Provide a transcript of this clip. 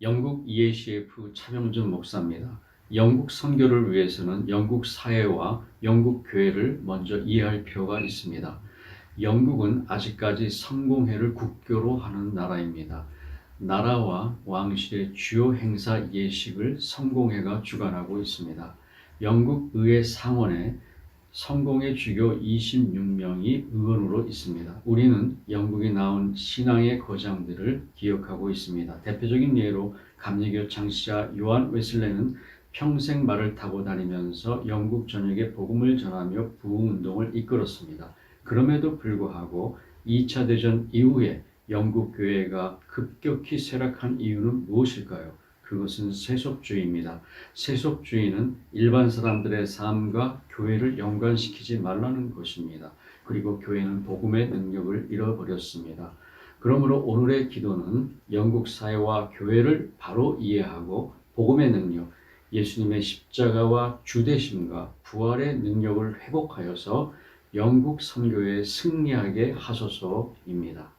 영국 EACF 차명준 목사입니다. 영국 선교를 위해서는 영국 사회와 영국 교회를 먼저 이해할 필요가 있습니다. 영국은 아직까지 성공회를 국교로 하는 나라입니다. 나라와 왕실의 주요 행사 예식을 성공회가 주관하고 있습니다. 영국 의회 상원에 성공회 주교 26명이 의원으로 있습니다. 우리는 영국이 나온 신앙의 거장들을 기억하고 있습니다. 대표적인 예로 감리교 창시자 요한 웨슬레는 평생 말을 타고 다니면서 영국 전역에 복음을 전하며 부흥운동을 이끌었습니다. 그럼에도 불구하고 2차 대전 이후에 영국 교회가 급격히 쇠락한 이유는 무엇일까요? 그것은 세속주의입니다. 세속주의는 일반 사람들의 삶과 교회를 연관시키지 말라는 것입니다. 그리고 교회는 복음의 능력을 잃어버렸습니다. 그러므로 오늘의 기도는 영국 사회와 교회를 바로 이해하고 복음의 능력, 예수님의 십자가와 주대심과 부활의 능력을 회복하여서 영국 선교에 승리하게 하소서입니다.